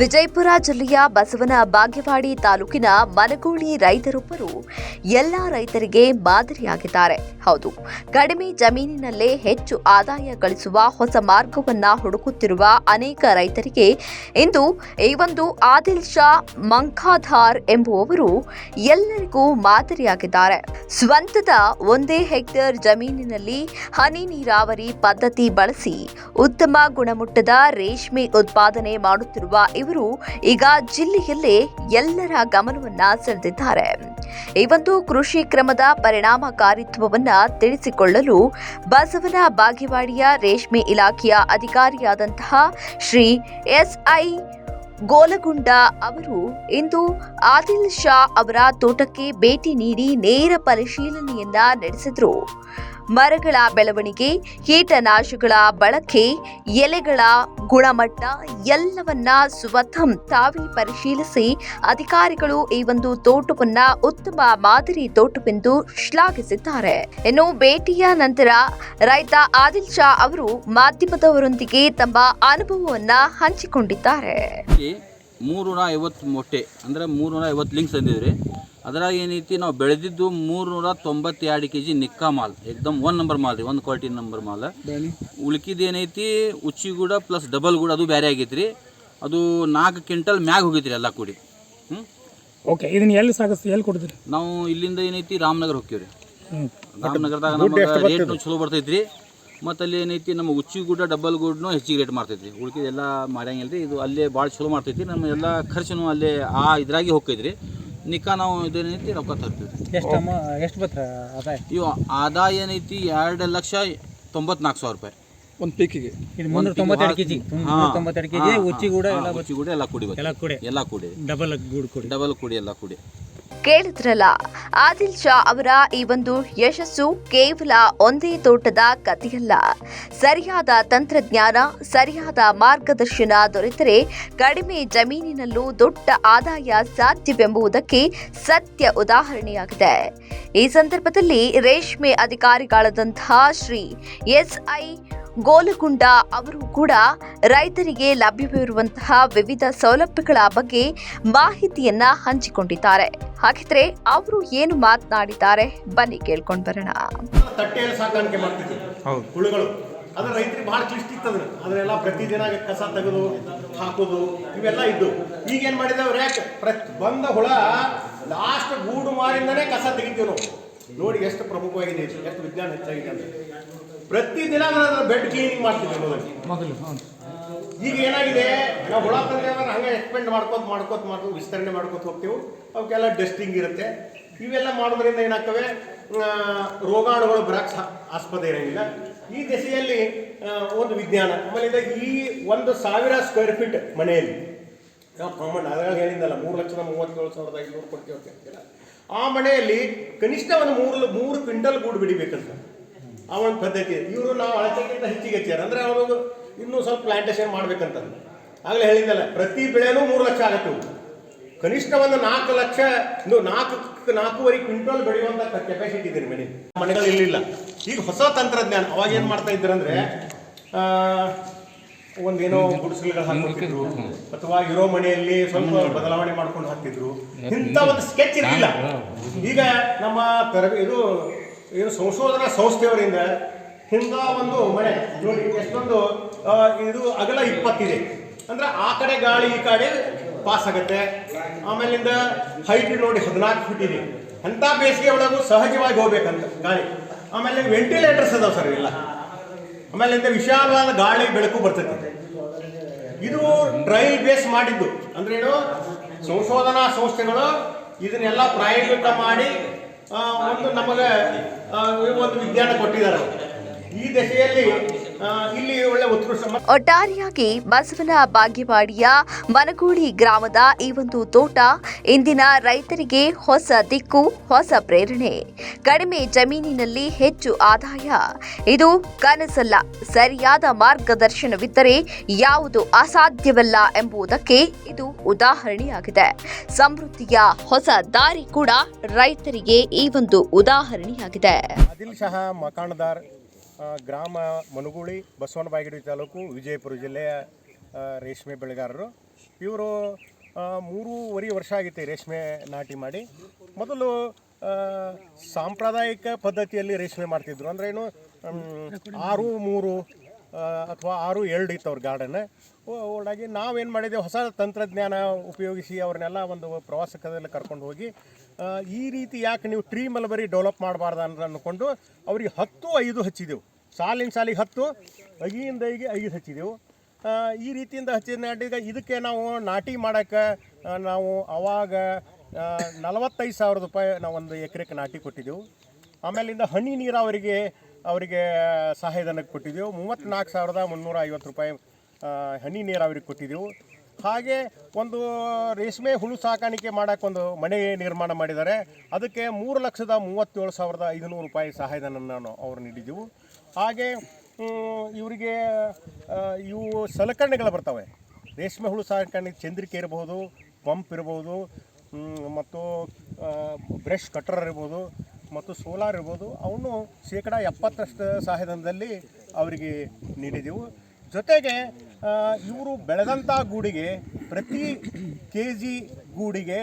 ವಿಜಯಪುರ ಜಿಲ್ಲೆಯ ಬಸವನ ಬಾಗೇವಾಡಿ ತಾಲೂಕಿನ ಮನಗೋಳಿ ರೈತರೊಬ್ಬರು ಎಲ್ಲ ರೈತರಿಗೆ ಮಾದರಿಯಾಗಿದ್ದಾರೆ. ಹೌದು, ಕಡಿಮೆ ಜಮೀನಿನಲ್ಲೇ ಹೆಚ್ಚು ಆದಾಯ ಗಳಿಸುವ ಹೊಸ ಮಾರ್ಗವನ್ನ ಹುಡುಕುತ್ತಿರುವ ಅನೇಕ ರೈತರಿಗೆ ಇಂದು ಈ ಒಂದು ಆದಿಲ್ ಶಾ ಮಂಕಾಧಾರ್ ಎಂಬುವವರು ಎಲ್ಲರಿಗೂ ಮಾದರಿಯಾಗಿದ್ದಾರೆ. ಸ್ವಂತದ ಒಂದೇ ಹೆಕ್ಟೇರ್ ಜಮೀನಿನಲ್ಲಿ ಹನಿ ನೀರಾವರಿ ಪದ್ಧತಿ ಬಳಸಿ ಉತ್ತಮ ಗುಣಮಟ್ಟದ ರೇಷ್ಮೆ ಉತ್ಪಾದನೆ ಮಾಡುತ್ತಿರುವ ಈಗ ಜಿಲ್ಲೆಯಲ್ಲೇ ಎಲ್ಲರ ಗಮನವನ್ನ ಸೆಳೆದಿದ್ದಾರೆ. ಈ ಒಂದು ಕೃಷಿ ಕ್ರಮದ ಪರಿಣಾಮಕಾರಿತ್ವವನ್ನ ತಿಳಿಸಿಕೊಳ್ಳಲು ಬಸವನ ಬಾಗಿವಾಡಿಯ ರೇಷ್ಮೆ ಇಲಾಖೆಯ ಅಧಿಕಾರಿಯಾದಂತಹ ಶ್ರೀ ಎಸ್ಐ ಗೋಲಗುಂಡ ಅವರು ಇಂದು ಆದಿಲ್ ಶಾ ಅವರ ತೋಟಕ್ಕೆ ಭೇಟಿ ನೀಡಿ ನೇರ ಪರಿಶೀಲನೆಯನ್ನ ನಡೆಸಿದ್ರು. ಮರಗಳ ಬೆಳವಣಿಗೆ ಕೀಟನಾಶಕಗಳ ಬಳಕೆ, ಎಲೆಗಳ ಗುಣಮಟ್ಟ ಎಲ್ಲವನ್ನ ಸ್ವತಃ ತಾವೇ ಪರಿಶೀಲಿಸಿ ಅಧಿಕಾರಿಗಳು ಈ ಒಂದು ತೋಟವನ್ನ ಉತ್ತಮ ಮಾದರಿ ತೋಟವೆಂದು ಶ್ಲಾಘಿಸಿದ್ದಾರೆ. ಇನ್ನು ಭೇಟಿಯ ನಂತರ ರೈತ ಆದಿಲ್ ಶಾ ಅವರು ಮಾಧ್ಯಮದವರೊಂದಿಗೆ ತಮ್ಮ ಅನುಭವವನ್ನ ಹಂಚಿಕೊಂಡಿದ್ದಾರೆ. ಮೂರು ನೂರ ಐವತ್ತು ಮೊಟ್ಟೆ, ಅಂದರೆ ಮೂರ್ನೂರ ಐವತ್ತು ಲಿಂಕ್ಸ್ ತಂದಿದ್ರಿ. ಅದ್ರಾಗ ಏನೈತಿ ನಾವು ಬೆಳೆದಿದ್ದು ಮೂರ್ನೂರ ತೊಂಬತ್ತೆರಡು ಕೆ ಜಿ ನಿಕ್ಕಾ ಮಾಲ್. ಏಕ್ದಮ್ ಒನ್ ನಂಬರ್ ಮಾಲ್ ರೀ ಒಂದು ಕ್ವಾಲಿಟಿ ನಂಬರ್ ಮಾಲ್. ಉಳ್ಕಿದ ಏನೈತಿ ಉಚ್ಚಿಗೂಡ ಪ್ಲಸ್ ಡಬಲ್ ಗೂಡ ಅದು ಬೇರೆ ಆಗೈತಿ ರೀ. ಅದು ನಾಲ್ಕು ಕ್ವಿಂಟಲ್ ಮ್ಯಾಗ ಹೋಗೈತಿ ರೀ ಎಲ್ಲ ಕೂಡಿ. ಹ್ಞೂ ಓಕೆ ಇದನ್ನ ಎಲ್ಲಿ ಸಾಗಿಸ್ತೀವಿ ಎಲ್ಲಿ ಕೊಡ್ತೀರಿ? ನಾವು ಇಲ್ಲಿಂದ ಏನೈತಿ ರಾಮನಗರ ಹೋಗ್ತೀವಿ ರೀ ರಾಮನಗರದಾಗ ನಮಗೆ ರೇಟ್ನು ಚಲೋ ಬರ್ತೈತಿ ರೀ ಮತ್ತು ಅಲ್ಲಿ ಏನೈತಿ ನಮ್ಮ ಉಚ್ಚಿಗೂಡ ಡಬಲ್ ಗೂಡ್ನು ಹೆಚ್ಚಿಗೆ ರೇಟ್ ಮಾಡ್ತೈತಿ ರೀ ಉಳ್ಕಿದೆಲ್ಲ ಮಾಡ್ಯಂಗಿಲ್ಲ ರೀ ಇದು ಅಲ್ಲೇ ಭಾಳ ಚಲೋ ಮಾಡ್ತೈತಿ ನಮ್ಮ ಎಲ್ಲ ಖರ್ಚುನು ಅಲ್ಲೇ ಆ ಇದ್ರಾಗೆ ಹೋಗ್ತೈತಿ ರೀ ನಿಕ್ಕಾ ನಾವು ಇದೇನೈತಿ ರೊಕ್ಕ ತರ್ತೀವಿ. ಎಷ್ಟಮ್ಮ ಎಷ್ಟು ಅಮ್ಮ ಎಷ್ಟು ಬತ್ತ ಆದಾಯ? ಇವು ಆದಾಯ ಏನೈತಿ? ಎರಡು ಲಕ್ಷ ತೊಂಬತ್ನಾಲ್ಕು ಸಾವಿರ ರೂಪಾಯಿ. ಒಂದು ಪೀಕಿಗೆ. ಇದು ಮುನ್ನೂರ ತೊಂಬತ್ತೆರಡು ಕೆಜಿ. ಮುನ್ನೂರ ತೊಂಬತ್ತೆರಡು ಕೆಜಿ ಉಚ್ಚಿ ಕೂಡ ಎಲ್ಲ ಉಚ್ಚಿ ಕೂಡ ಎಲ್ಲ ಕುಡಿ ಎಲ್ಲ ಕೂಡಿ. ಎಲ್ಲ ಕುಡಿ. ಡಬಲ್ ಗೂಡು ಕೊಡಿ. ಡಬಲ್ ಕುಡಿ ಎಲ್ಲ ಕುಡಿ. ಕೇಳಿದ್ರಲ್ಲ. ಆದಿಲ್ ಶಾ ಅವರ ಈ ಒಂದು ಯಶಸ್ಸು ಕೇವಲ ಒಂದೇ ತೋಟದ ಕಥೆಯಲ್ಲ ಸರಿಯಾದ ತಂತ್ರಜ್ಞಾನ, ಸರಿಯಾದ ಮಾರ್ಗದರ್ಶನ ದೊರೆತರೆ ಕಡಿಮೆ ಜಮೀನಿನಲ್ಲೂ ದೊಡ್ಡ ಆದಾಯ ಸಾಧ್ಯವೆಂಬುದಕ್ಕೆ ಸತ್ಯ ಉದಾಹರಣೆಯಾಗಿದೆ. ಈ ಸಂದರ್ಭದಲ್ಲಿ ರೇಷ್ಮೆ ಅಧಿಕಾರಿಗಳಾದಂತಹ ಶ್ರೀ ಎಸ್ಐ ಗೋಲಗುಂಡ ಅವರು ಕೂಡ ರೈತರಿಗೆ ಲಭ್ಯವಿರುವಂತಹ ವಿವಿಧ ಸೌಲಭ್ಯಗಳ ಬಗ್ಗೆ ಮಾಹಿತಿಯನ್ನ ಹಂಚಿಕೊಂಡಿದ್ದಾರೆ. ಹಾಗಿದ್ರೆ ಅವರು ಏನು ಮಾತನಾಡಿದ್ದಾರೆ? ಬನ್ನಿ ಕೇಳ್ಕೊಂಡು ಬರೋಣ. ತಟ್ಟೆಯಲ್ಲಿ ಸಾಕಾಣಿಕೆ ಮಾಡ್ತಿದ್ವಿ. ಹುಳುಗಳು. ಅದ್ರ ರೈತರಿಗೆ ಭಾಳ ಕ್ಲಿಷ್ಟ ಇತ್ತು ಅದನ್ನ ಅದನ್ನೆಲ್ಲ ಪ್ರತಿದಿನ ಕಸ ತೆಗೆದು ಹಾಕೋದು ಇವೆಲ್ಲ ಇದ್ದು. ಈಗ ಏನು ಮಾಡಿದೇವ್ರಿ ಯಾಕೆ ಪ್ರತಿ ಬಂದ ಹುಳ ಲಾಸ್ಟ್ ಗೂಡು ಮಾರಿಂದನೇ ಕಸ ತೆಗಿತೀವಿ ನಾವು. ನೋಡಿ ಎಷ್ಟು ಪ್ರಮುಖವಾಗಿದೆ ಎಷ್ಟು ವಿಜ್ಞಾನ ಹೆಚ್ಚಾಗಿದೆ ಅಂತ. ಪ್ರತಿದಿನ ನಾನು ಬೆಡ್ ಕ್ಲೀನಿಂಗ್ ಮಾಡ್ತಿದ್ದೆ ಮೊದಲು. ಈಗ ಏನಾಗಿದೆ ನಾವು ಹುಳ ತಂದೇವಂದ್ರೆ ಹಂಗೆ ಎಕ್ಸ್ಪೆಂಡ್ ಮಾಡ್ಕೋತ ಮಾಡ್ಕೋತ ಮಾಡ್ಕೋತ ವಿಸ್ತರಣೆ ಮಾಡ್ಕೋತ ಹೋಗ್ತೀವಿ. ಅವಕ್ಕೆಲ್ಲ ಡಸ್ಟಿಂಗ್ ಇರುತ್ತೆ. ಇವೆಲ್ಲ ಮಾಡೋದ್ರಿಂದ ಏನಾಗ್ತವೆ? ರೋಗಾಣುಗಳು ಬರಕ್ಕೆ ಆಸ್ಪದ ಇರೋಂಗಿಲ್ಲ. ಈ ದೆಸೆಯಲ್ಲಿ ಒಂದು ವಿಜ್ಞಾನ. ಆಮೇಲೆ ಈ ಒಂದು ಸಾವಿರ ಸ್ಕ್ವೇರ್ ಫೀಟ್ ಮನೆಯಲ್ಲಿ. ನಾವು ಕಾಮನ್ ಅದ್ರಾಗ ಹೇಳಿದ್ದಲ್ಲ ಮೂರು ಲಕ್ಷದ ಮೂವತ್ತೇಳು ಸಾವಿರದ ಐನೂರು ಕೊಡ್ತೀವಿ ಅಂತ ಆ ಮನೆಯಲ್ಲಿ ಕನಿಷ್ಠ ಒಂದು ಮೂರು ಮೂರು ಕ್ವಿಂಟಲ್ ಗೂಡು ಬಿಡಿಬೇಕಂತ ಆ ಒಂದು ಪದ್ಧತಿ. ಇವರು ನಾವು ಅಳತೆಗಿಂತ ಹೆಚ್ಚಿಗೆ ಹೆಚ್ಚಾರ ಅಂದರೆ ಅವರು ಇನ್ನೂ ಸ್ವಲ್ಪ ಪ್ಲಾಂಟೇಶನ್ ಮಾಡ್ಬೇಕಂತಂದು ಆಗಲೇ ಹೇಳಿದ್ದಲ್ಲ ಪ್ರತಿ ಬೆಳೆನೂ ಮೂರು ಲಕ್ಷ ಆಗತ್ತೆ. ಕನಿಷ್ಠ ಒಂದು ನಾಲ್ಕು ಲಕ್ಷ ಇನ್ನು ನಾಲ್ಕು ನಾಲ್ಕೂವರೆ ಕ್ವಿಂಟಲ್ ಬೆಳೆಯುವಂಥ ಕೆಪಾಸಿಟಿ ಇದೆ ಮನೆ. ಮನೆಗಳು ಇರಲಿಲ್ಲ ಈಗ ಹೊಸ ತಂತ್ರಜ್ಞಾನ ಅವಾಗ ಏನು ಮಾಡ್ತಾ ಇದ್ರಂದ್ರೆ ಒಂದೇನೋ ಗುಡಿಸಲುಗಳು ಹಾಕ್ತಿದ್ರು ಅಥವಾ ಇರೋ ಮನೆಯಲ್ಲಿ ಸ್ವಲ್ಪ ಬದಲಾವಣೆ ಮಾಡ್ಕೊಂಡು ಹಾಕ್ತಿದ್ರು. ಇಂಥ ಒಂದು ಸ್ಕೆಚ್ ಇರಲಿಲ್ಲ. ಈಗ ನಮ್ಮ ತರಬೇ ಇದು ಏನು ಸಂಶೋಧನಾ ಸಂಸ್ಥೆಯವರಿಂದ ಹಿಂದ ಒಂದು ಮನೆ, ನೋಡಿ, ಎಷ್ಟೊಂದು ಇದು ಅಗಲ ಇಪ್ಪತ್ತಿದೆ. ಅಂದ್ರೆ ಆ ಕಡೆ ಗಾಳಿ, ಈ ಕಡೆ ಪಾಸ್ ಆಗುತ್ತೆ. ಆಮೇಲಿಂದ ಹೈಟ್ ನೋಡಿ ಹದಿನಾಲ್ಕು ಫೀಟ್ ಇದೆ. ಅಂತ ಬೇಸಿಗೆ ಒಳಗೂ ಸಹಜವಾಗಿ ಹೋಗ್ಬೇಕಂತ ಗಾಳಿ. ಆಮೇಲೆ ವೆಂಟಿಲೇಟರ್ಸ್ ಅದಾವ ಸರ್ ಇಲ್ಲ ಆಮೇಲಿಂದ ವಿಶಾಲವಾದ ಗಾಳಿ ಬೆಳಕು ಬರ್ತೈತೆ. ಇದು ಡ್ರೈ ಬೇಸ್ ಮಾಡಿದ್ದು. ಅಂದ್ರೆ ಏನು? ಸಂಶೋಧನಾ ಸಂಸ್ಥೆಗಳು ಇದನ್ನೆಲ್ಲ ಪ್ರಾಯೋಗಿಕ ಮಾಡಿ ಒಂದು ನಮಗೆ ಒಂದು ವಿಜ್ಞಾನ ಕೊಟ್ಟಿದ್ದಾರೆ. ಈ ದಶೆಯಲ್ಲಿ ಇಲ್ಲಿ ಒಳ್ಳೆ ಉತ್ಕೃಷ್ಟ ಒಟ್ಟಾರೆಯಾಗಿ ಬಸವನ ಬಾಗೇವಾಡಿಯ ಮನಗೂಳಿ ಗ್ರಾಮದ ಈ ಒಂದು ತೋಟ ಇಂದಿನ ರೈತರಿಗೆ ಹೊಸ ದಿಕ್ಕು ಹೊಸ ಪ್ರೇರಣೆ. ಕಡಿಮೆ ಜಮೀನಿನಲ್ಲಿ ಹೆಚ್ಚು ಆದಾಯ. ಇದು ಕನಸಲ್ಲ ಸರಿಯಾದ ಮಾರ್ಗದರ್ಶನವಿದ್ದರೆ ಯಾವುದು ಅಸಾಧ್ಯವಲ್ಲ ಎಂಬುದಕ್ಕೆ ಇದು ಉದಾಹರಣೆಯಾಗಿದೆ. ಸಮೃದ್ಧಿಯ ಹೊಸ ದಾರಿ ಕೂಡ ರೈತರಿಗೆ ಈ ಒಂದು ಉದಾಹರಣೆಯಾಗಿದೆ. ಆದಿಲ್ ಶಹಾ ಮಕಾಣದಾರ್. ಆ, ಗ್ರಾಮ ಮನುಗುಳಿ ಬಸವನ ಬಾಗಿಡಿ ತಾಲೂಕು, ವಿಜಯಪುರ ಜಿಲ್ಲೆಯ ರೇಷ್ಮೆ ಬೆಳೆಗಾರರು. ಇವರು ಮೂರೂವರೆ ವರ್ಷ ಆಗೈತೆ ರೇಷ್ಮೆ ನಾಟಿ ಮಾಡಿ. ಮೊದಲು ಸಾಂಪ್ರದಾಯಿಕ ಪದ್ಧತಿಯಲ್ಲಿ ರೇಷ್ಮೆ ಮಾಡ್ತಿದ್ರು. ಅಂದರೆ ಏನು ಆರು, ಮೂರು ಅಥವಾ ಆರು, ಎರಡು ಇತ್ತು ಅವ್ರ ಗಾರ್ಡನ್ ಒಳಗೆ ನಾವೇನು ಮಾಡಿದ್ದೇವೆ ಹೊಸ ತಂತ್ರಜ್ಞಾನ ಉಪಯೋಗಿಸಿ ಅವ್ರನ್ನೆಲ್ಲ ಒಂದು ಪ್ರವಾಸಕದಲ್ಲಿ ಕರ್ಕೊಂಡು ಹೋಗಿ ಈ ರೀತಿ ಯಾಕೆ ನೀವು ಟ್ರೀ ಮಲ್ಬರಿ ಡೆವಲಪ್ ಮಾಡಬಾರ್ದು ಅಂತ ಅಂದ್ಕೊಂಡು ಅವ್ರಿಗೆ ಹತ್ತು, ಐದು ಹಚ್ಚಿದೆವು. ಸಾಲಿನ ಸಾಲಿಗೆ ಹತ್ತು ಐಗಿಂದ ಐಗೆ ಐದು ಹಚ್ಚಿದೆವು. ಈ ರೀತಿಯಿಂದ ಹಚ್ಚಿದ ಇದಕ್ಕೆ ನಾವು ನಾಟಿ ಮಾಡೋಕ್ಕೆ ನಾವು ಅವಾಗ ನಲವತ್ತೈದು ಸಾವಿರ ರೂಪಾಯಿ ನಾವು ಒಂದು ಎಕರೆಗೆ ನಾಟಿ ಕೊಟ್ಟಿದ್ದೆವು ಆಮೇಲಿಂದ ಹನಿ ನೀರಾವರಿಗೆ ಅವರಿಗೆ ಸಹಾಯಧನಕ್ಕೆ ಕೊಟ್ಟಿದ್ದೆವು ಮೂವತ್ತ್ನಾಲ್ಕು ಸಾವಿರದ ಮುನ್ನೂರ ಐವತ್ತು ರೂಪಾಯಿ ಹನಿ ನೀರಾವರಿಗೆ ಕೊಟ್ಟಿದ್ದೆವು ಹಾಗೆ ಒಂದು ರೇಷ್ಮೆ ಹುಳು ಸಾಕಾಣಿಕೆ ಮಾಡೋಕ್ಕೊಂದು ಮನೆ ನಿರ್ಮಾಣ ಮಾಡಿದ್ದಾರೆ. ಅದಕ್ಕೆ ಮೂರು ಲಕ್ಷದ ಮೂವತ್ತೇಳು ಸಾವಿರದ ಐದುನೂರು ರೂಪಾಯಿ ಸಹಾಯಧನ ನಾನು ಅವ್ರು ನೀಡಿದ್ದೆವು. ಹಾಗೆ ಇವರಿಗೆ ಇವು ಸಲಕರಣೆಗಳು ಬರ್ತವೆ. ರೇಷ್ಮೆ ಹುಳು ಸಾಕಾಣಿಕೆ ಚಂದ್ರಿಕೆ ಇರಬಹುದು ಪಂಪ್ ಇರ್ಬೋದು ಮತ್ತು ಬ್ರಷ್ ಕಟರ್ ಇರ್ಬೋದು, ಮತ್ತು ಸೋಲಾರ್ ಇರ್ಬೋದು ಅವನು ಶೇಕಡ ಎಪ್ಪತ್ತರಷ್ಟು ಸಹಾಯಧನದಲ್ಲಿ ಅವರಿಗೆ ನೀಡಿದೆವು ಜೊತೆಗೆ ಇವರು ಬೆಳೆದಂಥ ಗೂಡಿಗೆ ಪ್ರತಿ ಕೆ ಜಿ ಗೂಡಿಗೆ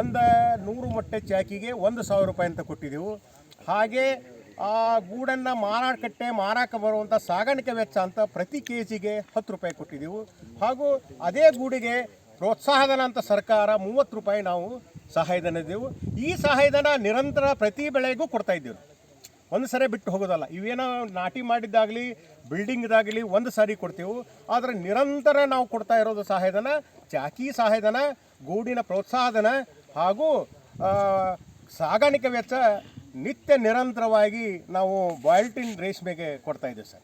ಒಂದು ನೂರು ಮೊಟ್ಟೆ ಚಾಕಿಗೆ ಒಂದು ಸಾವಿರ ರೂಪಾಯಿ ಅಂತ ಕೊಟ್ಟಿದ್ದೆವು ಹಾಗೆ ಆ ಗೂಡನ್ನು ಮಾರಾಟಕ್ಕೆ ಮಾರಾಕ ಬರುವಂಥ ಸಾಗಾಣಿಕೆ ವೆಚ್ಚ ಅಂತ ಪ್ರತಿ ಕೆ ಜಿಗೆ ಹತ್ತು ರೂಪಾಯಿ ಕೊಟ್ಟಿದ್ದೆವು ಹಾಗೂ ಅದೇ ಗೂಡಿಗೆ ಪ್ರೋತ್ಸಾಹಧನ ಅಂತ ಸರ್ಕಾರ ಮೂವತ್ತು ರೂಪಾಯಿ ನಾವು ಸಹಾಯಧನ ಇದ್ದೆವು. ಈ ಸಹಾಯಧನ ನಿರಂತರ ಪ್ರತಿ ಬೆಳೆಗೂ ಕೊಡ್ತಾ ಇದ್ದೀವಿ. ಒಂದು ಸರಿ ಬಿಟ್ಟು ಹೋಗೋದಲ್ಲ. ಇವೇನೋ ನಾಟಿ ಮಾಡಿದ್ದಾಗಲಿ ಬಿಲ್ಡಿಂಗ್ದಾಗಲಿ ಒಂದು ಸಾರಿ ಕೊಡ್ತೀವಿ. ಆದರೆ ನಿರಂತರ ನಾವು ಕೊಡ್ತಾ ಇರೋದು ಸಹಾಯಧನ, ಚಾಕಿ ಸಹಾಯಧನ, ಗೂಡಿನ ಪ್ರೋತ್ಸಾಹಧನ ಹಾಗೂ ಸಾಗಾಣಿಕೆ ವೆಚ್ಚ ನಿತ್ಯ ನಿರಂತರವಾಗಿ ನಾವು ಬಾಯ್ಲ್ಟಿನ್ ರೇಷ್ಮೆಗೆ ಕೊಡ್ತಾ ಇದ್ದೀವಿ ಸರ್.